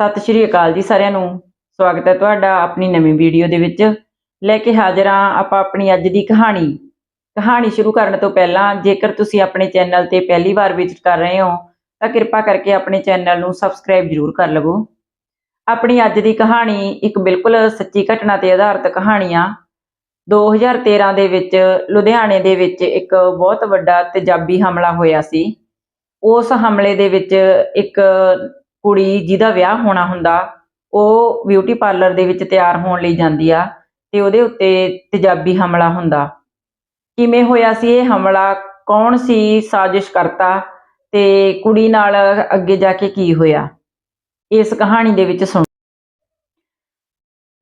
ਸਤਿ ਸ਼੍ਰੀ ਅਕਾਲ ਜੀ ਸਾਰਿਆਂ ਨੂੰ। ਸਵਾਗਤ ਹੈ ਤੁਹਾਡਾ ਆਪਣੀ ਨਵੀਂ ਵੀਡੀਓ ਦੇ ਵਿੱਚ। ਲੈ ਕੇ ਹਾਜ਼ਰ ਹਾਂ ਆਪਾਂ ਆਪਣੀ ਅੱਜ ਦੀ ਕਹਾਣੀ। ਕਹਾਣੀ ਸ਼ੁਰੂ ਕਰਨ ਤੋਂ ਪਹਿਲਾਂ ਜੇਕਰ ਤੁਸੀਂ ਆਪਣੇ ਚੈਨਲ ਤੇ ਪਹਿਲੀ ਵਾਰ ਵਿਜ਼ਿਟ ਕਰ ਰਹੇ ਹੋ, ਤਾਂ ਕਿਰਪਾ ਕਰਕੇ ਆਪਣੇ ਚੈਨਲ ਨੂੰ ਸਬਸਕ੍ਰਾਈਬ ਜ਼ਰੂਰ ਕਰ ਲਵੋ। ਆਪਣੀ ਅੱਜ ਦੀ ਕਹਾਣੀ ਇੱਕ ਬਿਲਕੁਲ ਸੱਚੀ ਘਟਨਾ ਤੇ ਆਧਾਰਿਤ ਕਹਾਣੀ ਆ। 2013 ਦੇ ਵਿੱਚ ਲੁਧਿਆਣੇ ਦੇ ਵਿੱਚ ਇੱਕ ਬਹੁਤ ਵੱਡਾ ਤੇਜ਼ਾਬੀ ਹਮਲਾ ਹੋਇਆ ਸੀ। ਉਸ ਹਮਲੇ ਦੇ ਵਿੱਚ ਇੱਕ ਕੁੜੀ ਜਿਹਦਾ ਵਿਆਹ ਹੋਣਾ ਹੁੰਦਾ, ਉਹ ਬਿਊਟੀ ਪਾਰਲਰ ਦੇ ਵਿੱਚ ਤਿਆਰ ਹੋਣ ਲਈ ਜਾਂਦੀ ਆ ਤੇ ਉਹਦੇ ਉੱਤੇ ਤੇਜ਼ਾਬੀ ਹਮਲਾ ਹੁੰਦਾ। ਕਿਵੇਂ ਹੋਇਆ ਸੀ ਇਹ ਹਮਲਾ? ਕੌਣ ਸੀ ਸਾਜ਼ਿਸ਼ ਕਰਤਾ ਤੇ ਕੁੜੀ ਨਾਲ ਅੱਗੇ ਜਾ ਕੇ ਕੀ ਹੋਇਆ? ਇਸ ਕਹਾਣੀ ਦੇ ਵਿੱਚ ਸੁਣ।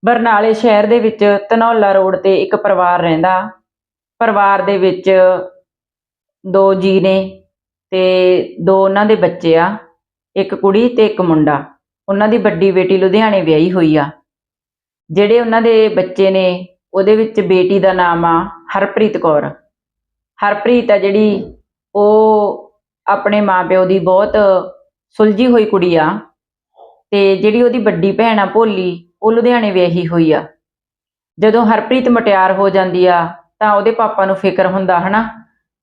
ਬਰਨਾਲੇ ਸ਼ਹਿਰ ਦੇ ਵਿੱਚ ਧਨੌਲਾ ਰੋਡ ਤੇ ਇੱਕ ਪਰਿਵਾਰ ਰਹਿੰਦਾ। ਪਰਿਵਾਰ ਦੇ ਵਿੱਚ ਦੋ ਜੀ ਨੇ ਤੇ ਦੋ ਉਹਨਾਂ ਦੇ ਬੱਚੇ ਆ। ਇੱਕ ਕੁੜੀ ਤੇ ਇੱਕ ਮੁੰਡਾ। ਉਹਨਾਂ ਦੀ ਵੱਡੀ ਬੇਟੀ ਲੁਧਿਆਣੇ ਵਿਆਹੀ ਹੋਈ ਆ। ਜਿਹੜੇ ਉਹਨਾਂ ਦੇ ਬੱਚੇ ਨੇ, ਉਹਦੇ ਵਿੱਚ ਬੇਟੀ ਦਾ ਨਾਮ ਆ ਹਰਪ੍ਰੀਤ ਕੌਰ। ਹਰਪ੍ਰੀਤ ਆ ਜਿਹੜੀ, ਉਹ ਆਪਣੇ ਮਾਪਿਓ ਦੀ ਬਹੁਤ ਸੁਲਝੀ ਹੋਈ ਕੁੜੀ ਆ ਤੇ ਜਿਹੜੀ ਉਹਦੀ ਵੱਡੀ ਭੈਣ ਆ ਭੋਲੀ, ਉਹ ਲੁਧਿਆਣੇ ਵਿਆਹੀ ਹੋਈ ਆ। ਜਦੋਂ ਹਰਪ੍ਰੀਤ ਮਟਿਆਰ ਹੋ ਜਾਂਦੀ ਆ, ਤਾਂ ਉਹਦੇ ਪਾਪਾ ਨੂੰ ਫਿਕਰ ਹੁੰਦਾ ਹਨਾ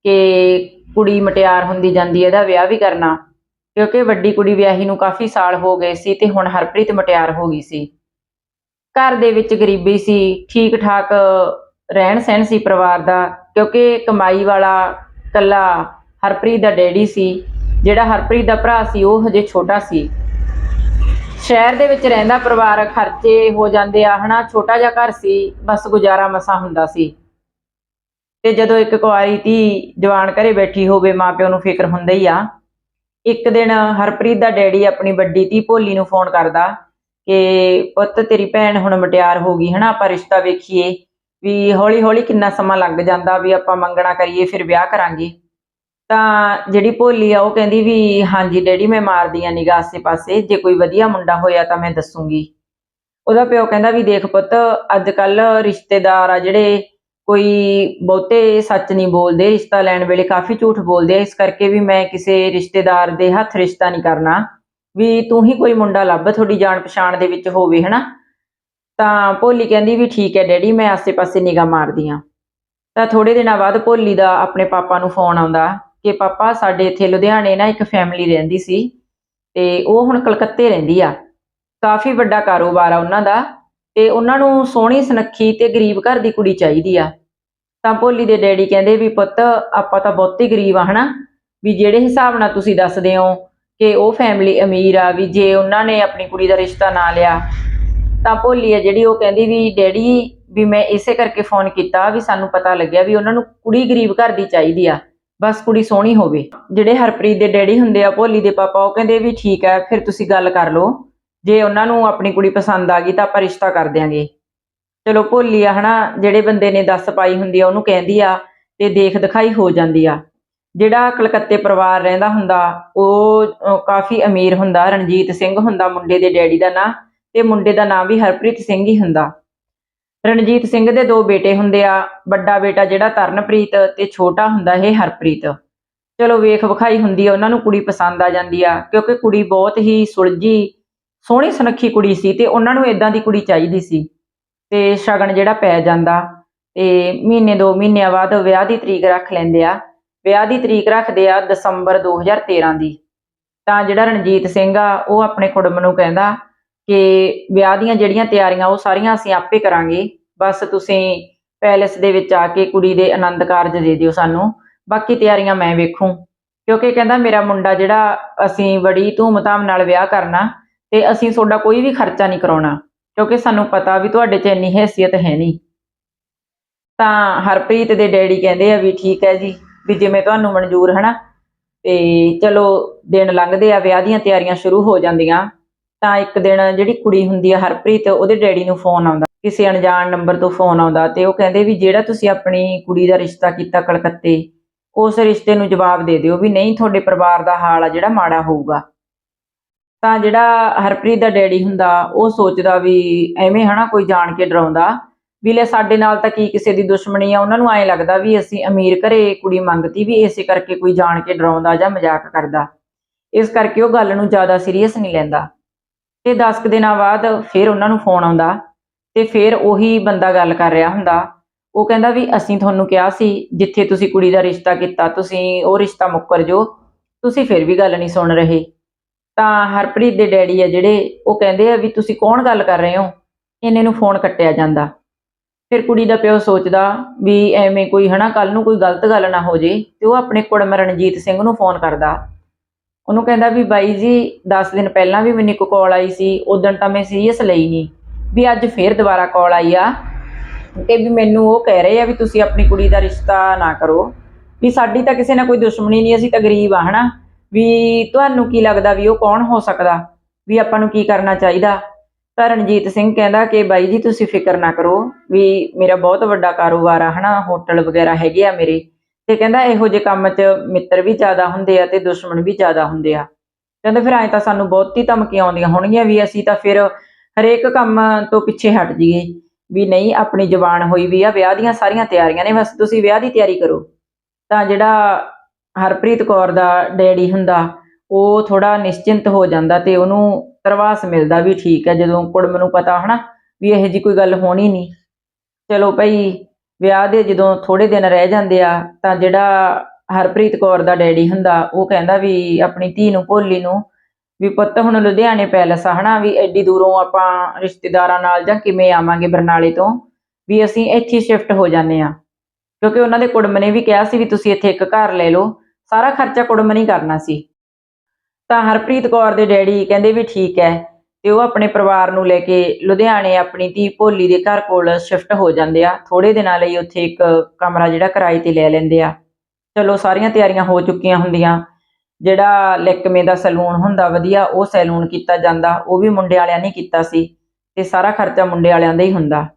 ਕਿ ਕੁੜੀ ਮਟਿਆਰ ਹੁੰਦੀ ਜਾਂਦੀ ਇਹਦਾ ਵਿਆਹ ਵੀ ਕਰਨਾ। ਕਿਉਂਕਿ ਵੱਡੀ ਕੁੜੀ ਵਿਆਹੀ ਨੂੰ ਕਾਫੀ ਸਾਲ ਹੋ ਗਏ ਸੀ ਤੇ ਹੁਣ ਹਰਪ੍ਰੀਤ ਮਟਿਆਰ ਹੋ ਗਈ ਸੀ। ਘਰ ਦੇ ਵਿੱਚ ਗਰੀਬੀ ਸੀ ਠੀਕ ਠਾਕ ਰਹਿਣ ਸਹਿਣ ਸੀ ਪਰਿਵਾਰ ਦਾ, ਕਿਉਂਕਿ ਕਮਾਈ ਵਾਲਾ ਕੱਲਾ ਹਰਪ੍ਰੀਤ ਦਾ ਡੈਡੀ ਸੀ, ਜਿਹੜਾ ਹਰਪ੍ਰੀਤ ਦਾ ਭਰਾ ਸੀ, ਉਹ ਹਜੇ ਛੋਟਾ ਸੀ। ਸ਼ਹਿਰ ਦੇ ਵਿੱਚ ਰਹਿੰਦਾ ਪਰਿਵਾਰ ਖਰਚੇ ਹੋ ਜਾਂਦੇ ਆ, ਹਨਾ, ਛੋਟਾ ਜਿਹਾ ਘਰ ਸੀ, ਬਸ ਗੁਜ਼ਾਰਾ ਮਸਾ ਹੁੰਦਾ ਸੀ। ਤੇ ਜਦੋਂ ਇੱਕ ਕੁਆਰੀ ਧੀ ਜਵਾਨ ਘਰੇ ਬੈਠੀ ਹੋਵੇ, ਮਾਪਿਓ ਨੂੰ ਫਿਕਰ ਹੁੰਦਾ ਹੀ ਆ ਇੱਕ ਦਿਨ ਹਰਪ੍ਰੀਤ ਦਾ ਡੈਡੀ ਆਪਣੀ ਵੱਡੀ ਧੀ ਭੋਲੀ ਨੂੰ ਫੋਨ ਕਰਦਾ ਕਿ ਪੁੱਤ, ਤੇਰੀ ਭੈਣ ਹੁਣ ਮਟਿਆਰ ਹੋ ਗਈ, ਹਨਾ? ਆਪਾਂ ਰਿਸ਼ਤਾ ਵੇਖੀਏ ਵੀ ਹੌਲੀ ਹੌਲੀ ਕਿੰਨਾ ਸਮਾਂ ਲੱਗ ਜਾਂਦਾ ਵੀ ਆਪਾਂ ਮੰਗਣਾ ਕਰੀਏ, ਫਿਰ ਵਿਆਹ ਕਰਾਂਗੇ। ਤਾਂ ਜਿਹੜੀ ਭੋਲੀ ਆ, ਉਹ ਕਹਿੰਦੀ ਵੀ ਹਾਂਜੀ ਡੈਡੀ, ਮੈਂ ਮਾਰਦੀ ਆ ਨਿਗਾਹ ਆਸੇ ਪਾਸੇ ਜੇ ਕੋਈ ਵਧੀਆ ਮੁੰਡਾ ਹੋਇਆ ਤਾਂ ਮੈਂ ਦੱਸੂਗੀ। ਉਹਦਾ ਪਿਓ ਕਹਿੰਦਾ ਵੀ ਦੇਖ ਪੁੱਤ ਅੱਜ ਕੱਲ ਰਿਸ਼ਤੇਦਾਰ ਆ ਜਿਹੜੇ ਕੋਈ ਬਹੁਤੇ ਸੱਚ ਨਹੀਂ ਬੋਲਦੇ, ਰਿਸ਼ਤਾ ਲੈਣ ਵੇਲੇ ਕਾਫੀ ਝੂਠ ਬੋਲਦੇ ਆ, ਇਸ ਕਰਕੇ ਵੀ ਮੈਂ ਕਿਸੇ ਰਿਸ਼ਤੇਦਾਰ ਦੇ ਹੱਥ ਰਿਸ਼ਤਾ ਨਹੀਂ ਕਰਨਾ। ਵੀ ਤੂੰ ਹੀ ਕੋਈ ਮੁੰਡਾ ਲੱਭ, ਤੁਹਾਡੀ ਜਾਣ ਪਛਾਣ ਦੇ ਵਿੱਚ ਹੋਵੇ, ਹਨਾ? ਤਾਂ ਭੋਲੀ ਕਹਿੰਦੀ ਵੀ ਠੀਕ ਹੈ ਡੈਡੀ, ਮੈਂ ਆਸੇ-ਪਾਸੇ ਨਿਗਾਹ ਮਾਰਦੀ ਆ ਤਾਂ ਥੋੜੇ ਦਿਨਾਂ ਬਾਅਦ ਭੋਲੀ ਦਾ ਆਪਣੇ ਪਾਪਾ ਨੂੰ ਫੋਨ ਆਉਂਦਾ ਕਿ, ਪਾਪਾ, ਸਾਡੇ ਇੱਥੇ ਲੁਧਿਆਣੇ ਨਾ ਇੱਕ ਫੈਮਿਲੀ ਰਹਿੰਦੀ ਸੀ ਤੇ ਉਹ ਹੁਣ ਕਲਕੱਤੇ ਰਹਿੰਦੀ ਆ। ਕਾਫੀ ਵੱਡਾ ਕਾਰੋਬਾਰ ਆ ਉਹਨਾਂ ਦਾ। ਤੇ ਉਹਨਾਂ ਨੂੰ ਸੋਹਣੀ ਸੁਨੱਖੀ ਤੇ ਗਰੀਬ ਘਰ ਦੀ ਕੁੜੀ ਚਾਹੀਦੀ ਆ। ਤਾਂ ਭੋਲੀ ਦੇ ਡੈਡੀ ਕਹਿੰਦੇ ਵੀ ਪੁੱਤ, ਆਪਾਂ ਤਾਂ ਬਹੁਤੀ ਗਰੀਬ ਆ, ਹਨਾ? ਵੀ ਜਿਹੜੇ ਹਿਸਾਬ ਨਾਲ ਤੁਸੀਂ ਦੱਸਦੇ ਹੋ ਕਿ ਉਹ ਫੈਮਿਲੀ ਅਮੀਰ ਆ, ਵੀ ਜੇ ਉਹਨਾਂ ਨੇ ਆਪਣੀ ਕੁੜੀ ਦਾ ਰਿਸ਼ਤਾ ਨਾ ਲਿਆ, ਤਾਂ ਭੋਲੀ ਆ ਜਿਹੜੀ ਉਹ ਕਹਿੰਦੀ ਵੀ ਡੈਡੀ, ਵੀ ਮੈਂ ਇਸੇ ਕਰਕੇ ਫੋਨ ਕੀਤਾ ਵੀ ਸਾਨੂੰ ਪਤਾ ਲੱਗਿਆ ਵੀ ਉਹਨਾਂ ਨੂੰ ਕੁੜੀ ਗਰੀਬ ਘਰ ਦੀ ਚਾਹੀਦੀ ਆ, ਬਸ ਕੁੜੀ ਸੋਹਣੀ ਹੋਵੇ। ਜਿਹੜੇ ਹਰਪ੍ਰੀਤ ਦੇ ਡੈਡੀ ਹੁੰਦੇ ਆ, ਭੋਲੀ ਦੇ ਪਾਪਾ, ਉਹ ਕਹਿੰਦੇ ਵੀ ਠੀਕ ਆ, ਫਿਰ ਤੁਸੀਂ ਗੱਲ ਕਰ ਲਓ। ਜੇ ਉਹਨਾਂ ਨੂੰ ਆਪਣੀ ਕੁੜੀ ਪਸੰਦ ਆ ਗਈ ਤਾਂ ਆਪਾਂ ਰਿਸ਼ਤਾ ਕਰ ਦਿਆਂਗੇ। ਚਲੋ ਭੋਲੀ ਆ, ਹਨਾ? ਜਿਹੜੇ ਬੰਦੇ ਨੇ ਦੱਸ ਪਾਈ ਹੁੰਦੀ ਆ, ਉਹਨੂੰ ਕਹਿੰਦੀ ਆ ਤੇ ਦੇਖ ਦਿਖਾਈ ਹੋ ਜਾਂਦੀ ਆ। ਜਿਹੜਾ ਕਲਕੱਤੇ ਪਰਿਵਾਰ ਰਹਿੰਦਾ ਹੁੰਦਾ, ਉਹ ਕਾਫੀ ਅਮੀਰ ਹੁੰਦਾ, ਰਣਜੀਤ ਸਿੰਘ ਹੁੰਦਾ ਮੁੰਡੇ ਦੇ ਡੈਡੀ ਦਾ ਨਾਂ, ਤੇ ਮੁੰਡੇ ਦਾ ਨਾਂ ਵੀ ਹਰਪ੍ਰੀਤ ਸਿੰਘ ਹੀ ਹੁੰਦਾ। ਰਣਜੀਤ ਸਿੰਘ ਦੇ ਦੋ ਬੇਟੇ ਹੁੰਦੇ ਆ, ਵੱਡਾ ਬੇਟਾ ਜਿਹੜਾ ਤਰਨਪ੍ਰੀਤ ਤੇ ਛੋਟਾ ਹੁੰਦਾ ਇਹ ਹਰਪ੍ਰੀਤ। ਚਲੋ ਵੇਖ ਵਿਖਾਈ ਹੁੰਦੀ ਆ, ਉਹਨਾਂ ਨੂੰ ਕੁੜੀ ਪਸੰਦ ਆ ਜਾਂਦੀ ਆ, ਕਿਉਂਕਿ ਕੁੜੀ ਬਹੁਤ ਹੀ ਸੁਲਝੀ ਸੋਹਣੀ ਸੁਨੱਖੀ ਕੁੜੀ ਸੀ ਤੇ ਉਹਨਾਂ ਨੂੰ ਇਦਾਂ ਦੀ ਕੁੜੀ ਚਾਹੀਦੀ ਸੀ। ਤੇ ਸ਼ਗਨ ਜਿਹੜਾ ਪੈ ਜਾਂਦਾ ਤੇ ਮਹੀਨੇ ਦੋ ਮਹੀਨਿਆਂ ਬਾਅਦ ਵਿਆਹ ਦੀ ਤਰੀਕ ਰੱਖ ਲੈਂਦੇ ਆ। ਵਿਆਹ ਦੀ ਤਰੀਕ ਰੱਖਦੇ ਆ ਦਸੰਬਰ 2013 ਦੀ। ਤਾਂ ਜਿਹੜਾ ਰਣਜੀਤ ਸਿੰਘ ਆ, ਉਹ ਆਪਣੇ ਕੁੜਮ ਨੂੰ ਕਹਿੰਦਾ ਕਿ ਵਿਆਹ ਦੀਆਂ ਜਿਹੜੀਆਂ ਤਿਆਰੀਆਂ, ਉਹ ਸਾਰੀਆਂ ਅਸੀਂ ਆਪੇ ਕਰਾਂਗੇ। ਬਸ ਤੁਸੀਂ ਪੈਲੇਸ ਦੇ ਵਿੱਚ ਆ ਕੇ ਕੁੜੀ ਦੇ ਆਨੰਦ ਕਾਰਜ ਦੇ ਦਿਓ ਸਾਨੂੰ। ਬਾਕੀ ਤਿਆਰੀਆਂ ਮੈਂ ਵੇਖੂ। ਕਿਉਂਕਿ ਕਹਿੰਦਾ ਮੇਰਾ ਮੁੰਡਾ ਜਿਹੜਾ ਅਸੀਂ ਬੜੀ ਧੂਮ-ਧਾਮ ਨਾਲ ਵਿਆਹ ਕਰਨਾ ਤੇ ਅਸੀਂ ਤੁਹਾਡਾ ਕੋਈ ਵੀ ਖਰਚਾ ਨਹੀਂ ਕਰਾਉਣਾ, ਕਿਉਂਕਿ ਸਾਨੂੰ ਪਤਾ ਵੀ ਤੁਹਾਡੇ 'ਚ ਇੰਨੀ ਹੈਸੀਅਤ ਹੈ ਨਹੀਂ। ਤਾਂ ਹਰਪ੍ਰੀਤ ਦੇ ਡੈਡੀ ਕਹਿੰਦੇ ਆ ਵੀ ਠੀਕ ਹੈ ਜੀ, ਵੀ ਜਿਵੇਂ ਤੁਹਾਨੂੰ ਮਨਜ਼ੂਰ, ਹਨਾ? ਤੇ ਚਲੋ, ਦਿਨ ਲੰਘਦੇ ਆ, ਵਿਆਹ ਦੀਆਂ ਤਿਆਰੀਆਂ ਸ਼ੁਰੂ ਹੋ ਜਾਂਦੀਆਂ। ਤਾਂ ਇੱਕ ਦਿਨ ਜਿਹੜੀ ਕੁੜੀ ਹੁੰਦੀ ਆ ਹਰਪ੍ਰੀਤ, ਉਹਦੇ ਡੈਡੀ ਨੂੰ ਫੋਨ ਆਉਂਦਾ, ਕਿਸੇ ਅਣਜਾਣ ਨੰਬਰ ਤੋਂ ਫੋਨ ਆਉਂਦਾ ਤੇ ਉਹ ਕਹਿੰਦੇ ਵੀ ਜਿਹੜਾ ਤੁਸੀਂ ਆਪਣੀ ਕੁੜੀ ਦਾ ਰਿਸ਼ਤਾ ਕੀਤਾ ਕਲਕੱਤੇ, ਉਸ ਰਿਸ਼ਤੇ ਨੂੰ ਜਵਾਬ ਦੇ ਦਿਓ ਵੀ ਨਹੀਂ, ਤੁਹਾਡੇ ਪਰਿਵਾਰ ਦਾ ਹਾਲ ਆ ਜਿਹੜਾ ਮਾੜਾ ਹੋਊਗਾ। ਤਾਂ ਜਿਹੜਾ ਹਰਪ੍ਰੀਤ ਦਾ ਡੈਡੀ ਹੁੰਦਾ, ਉਹ ਸੋਚਦਾ ਵੀ ਐਵੇਂ ਹਨਾ ਕੋਈ ਜਾਣ ਕੇ ਡਰਾਉਂਦਾ। ਵੀ ਲੈ ਸਾਡੇ ਨਾਲ ਤਾਂ ਕੀ ਕਿਸੇ ਦੀ ਦੁਸ਼ਮਣੀ ਆ, ਉਹਨਾਂ ਨੂੰ ਐਂ ਲੱਗਦਾ ਵੀ ਅਸੀਂ ਅਮੀਰ ਘਰੇ ਕੁੜੀ ਮੰਗਤੀ ਵੀ ਇਸੇ ਕਰਕੇ ਕੋਈ ਜਾਣ ਕੇ ਡਰਾਉਂਦਾ ਜਾਂ ਮਜ਼ਾਕ ਕਰਦਾ। ਇਸ ਕਰਕੇ ਉਹ ਗੱਲ ਨੂੰ ਜ਼ਿਆਦਾ ਸੀਰੀਅਸ ਨਹੀਂ ਲੈਂਦਾ। ਤੇ 10 ਕੁ ਦਿਨਾਂ ਬਾਅਦ ਫਿਰ ਉਹਨਾਂ ਨੂੰ ਫੋਨ ਆਉਂਦਾ ਤੇ ਫਿਰ ਉਹੀ ਬੰਦਾ ਗੱਲ ਕਰ ਰਿਹਾ ਹੁੰਦਾ। ਉਹ ਕਹਿੰਦਾ ਵੀ ਅਸੀਂ ਤੁਹਾਨੂੰ ਕਿਹਾ ਸੀ, ਜਿੱਥੇ ਤੁਸੀਂ ਕੁੜੀ ਦਾ ਰਿਸ਼ਤਾ ਕੀਤਾ, ਤੁਸੀਂ ਉਹ ਰਿਸ਼ਤਾ ਮੁੱਕਰ ਜੋ ਤੁਸੀਂ ਫਿਰ ਵੀ ਗੱਲ ਨਹੀਂ ਸੁਣ ਰਹੇ। ਤਾਂ ਹਰਪ੍ਰੀਤ ਦੇ ਡੈਡੀ ਆ ਜਿਹੜੇ, ਉਹ ਕਹਿੰਦੇ ਆ ਵੀ ਤੁਸੀਂ ਕੌਣ ਗੱਲ ਕਰ ਰਹੇ ਹੋ? ਇਹਨੇ ਨੂੰ ਫੋਨ ਕੱਟਿਆ ਜਾਂਦਾ। ਫਿਰ ਕੁੜੀ ਦਾ ਪਿਓ ਸੋਚਦਾ ਵੀ ਐਵੇਂ ਕੋਈ ਹਨਾ ਕੱਲ ਨੂੰ ਕੋਈ ਗਲਤ ਗੱਲ ਨਾ ਹੋ ਜੇ ਤੇ ਉਹ ਆਪਣੇ ਕੁੜਮ ਰਣਜੀਤ ਸਿੰਘ ਨੂੰ ਫੋਨ ਕਰਦਾ। ਉਹਨੂੰ ਕਹਿੰਦਾ ਵੀ ਬਾਈ ਜੀ 10 ਦਿਨ ਪਹਿਲਾਂ ਵੀ ਮੈਨੂੰ ਇੱਕ ਕਾਲ ਆਈ ਸੀ ਉਦੋਂ ਤਾਂ ਮੈਂ ਸੀਰੀਅਸ ਲਈ ਨਹੀਂ ਵੀ ਅੱਜ ਫੇਰ ਦੁਬਾਰਾ ਕਾਲ ਆਈ ਆ ਤੇ ਵੀ ਮੈਨੂੰ ਉਹ ਕਹਿ ਰਹੇ ਆ ਵੀ ਤੁਸੀਂ ਆਪਣੀ ਕੁੜੀ ਦਾ ਰਿਸ਼ਤਾ ਨਾ ਕਰੋ। ਵੀ ਸਾਡੀ ਤਾਂ ਕਿਸੇ ਨਾਲ ਕੋਈ ਦੁਸ਼ਮਣੀ ਨਹੀਂ ਅਸੀਂ ਤਾਂ ਗਰੀਬ ਆ, ਹਨਾ। ਵੀ ਤੁਹਾਨੂੰ ਕੀ ਲੱਗਦਾ ਵੀ ਉਹ ਕੌਣ ਹੋ ਸਕਦਾ? ਵੀ ਆਪਾਂ ਨੂੰ ਕੀ ਕਰਨਾ ਚਾਹੀਦਾ? ਤਾਂ ਰਣਜੀਤ ਸਿੰਘ ਕਹਿੰਦਾ ਕਿ ਬਾਈ ਜੀ ਤੁਸੀਂ ਫਿਕਰ ਨਾ ਕਰੋ ਵੀ ਮੇਰਾ ਬਹੁਤ ਵੱਡਾ ਕਾਰੋਬਾਰ ਆ, ਹਨਾ, ਹੋਟਲ ਵਗੈਰਾ ਹੈਗੇ ਆ ਮੇਰੇ। ਤੇ ਕਹਿੰਦਾ ਇਹੋ ਜਿਹੇ ਕੰਮ 'ਚ ਮਿੱਤਰ ਵੀ ਜ਼ਿਆਦਾ ਹੁੰਦੇ ਆ ਤੇ ਦੁਸ਼ਮਣ ਵੀ ਜ਼ਿਆਦਾ ਹੁੰਦੇ ਆ। ਕਹਿੰਦਾ ਫਿਰ ਐਂ ਤਾਂ ਸਾਨੂੰ ਬਹੁਤੀ ਧਮਕੀਆਂ ਆਉਂਦੀਆਂ ਹੋਣਗੀਆਂ ਵੀ ਅਸੀਂ ਤਾਂ ਫਿਰ ਹਰੇਕ ਕੰਮ ਤੋਂ ਪਿੱਛੇ ਹਟ ਜਾਈਏ। ਵੀ ਨਹੀਂ, ਆਪਣੀ ਜ਼ੁਬਾਨ ਹੋਈ ਵੀ ਆ, ਵਿਆਹ ਦੀਆਂ ਸਾਰੀਆਂ ਤਿਆਰੀਆਂ ਨੇ, ਬਸ ਤੁਸੀਂ ਵਿਆਹ ਦੀ ਤਿਆਰੀ ਕਰੋ। ਤਾਂ ਜਿਹੜਾ ਹਰਪ੍ਰੀਤ ਕੌਰ ਦਾ ਡੈਡੀ ਹੁੰਦਾ, ਉਹ ਥੋੜਾ ਨਿਸ਼ਚਿੰਤ ਹੋ ਜਾਂਦਾ ਤੇ ਉਹਨੂੰ ਤਰਵਾਸ ਮਿਲਦਾ ਵੀ ਠੀਕ ਹੈ, ਜਦੋਂ ਕੁੜਮ ਨੂੰ ਪਤਾ ਹਨਾ ਵੀ ਇਹੋ ਜੀ ਕੋਈ ਗੱਲ ਹੋਣੀ ਨਹੀਂ। ਚਲੋ ਭਈ, ਵਿਆਹ ਦੇ ਜਦੋਂ ਥੋੜੇ ਦਿਨ ਰਹਿ ਜਾਂਦੇ ਆ, ਤਾਂ ਜਿਹੜਾ ਹਰਪ੍ਰੀਤ ਕੌਰ ਦਾ ਡੈਡੀ ਹੁੰਦਾ, ਉਹ ਕਹਿੰਦਾ ਵੀ ਆਪਣੀ ਧੀ ਨੂੰ, ਭੋਲੀ ਨੂੰ ਵੀ ਪੁੱਤ ਹੁਣ ਲੁਧਿਆਣੇ ਪੈਲਸ ਆ ਹਨਾ, ਵੀ ਐਡੀ ਦੂਰੋਂ ਆਪਾਂ ਰਿਸ਼ਤੇਦਾਰਾਂ ਨਾਲ ਜਾਂ ਕਿਵੇਂ ਆਵਾਂਗੇ ਬਰਨਾਲੇ ਤੋਂ, ਵੀ ਅਸੀਂ ਇੱਥੇ ਸ਼ਿਫਟ ਹੋ ਜਾਂਦੇ ਆ। ਕਿਉਂਕਿ ਉਹਨਾਂ ਦੇ ਕੁੜਮ ਨੇ ਵੀ ਕਿਹਾ ਸੀ ਵੀ ਤੁਸੀਂ ਇੱਥੇ ਇੱਕ ਘਰ ਲੈ ਲਓ ਸਾਰਾ ਖਰਚਾ ਕੁੜਮ ਨਹੀਂ ਕਰਨਾ ਸੀ। ਤਾਂ ਹਰਪ੍ਰੀਤ ਕੌਰ ਦੇ ਡੈਡੀ ਕਹਿੰਦੇ ਵੀ ਠੀਕ ਹੈ ਤੇ ਉਹ ਆਪਣੇ ਪਰਿਵਾਰ ਨੂੰ ਲੈ ਕੇ ਲੁਧਿਆਣੇ ਆਪਣੀ ਧੀ ਭੋਲੀ ਦੇ ਘਰ ਕੋਲ ਸ਼ਿਫਟ ਹੋ ਜਾਂਦੇ ਆ। ਥੋੜੇ ਦਿਨਾਂ ਲਈ ਉੱਥੇ ਇੱਕ ਕਮਰਾ ਜਿਹੜਾ ਕਿਰਾਏ ਤੇ ਲੈ ਲੈਂਦੇ ਆ। ਚਲੋ ਸਾਰੀਆਂ ਤਿਆਰੀਆਂ ਹੋ ਚੁੱਕੀਆਂ ਹੁੰਦੀਆਂ। ਜਿਹੜਾ ਲੈਕਮੇ ਦਾ ਸੈਲੂਨ ਹੁੰਦਾ ਵਧੀਆ, ਉਹ ਸੈਲੂਨ ਕੀਤਾ ਜਾਂਦਾ। ਉਹ ਵੀ ਮੁੰਡੇ ਵਾਲਿਆਂ ਨੇ ਕੀਤਾ ਸੀ ਤੇ ਸਾਰਾ ਖਰਚਾ ਮੁੰਡੇ ਵਾਲਿਆਂ ਦਾ ਹੀ ਹੁੰਦਾ।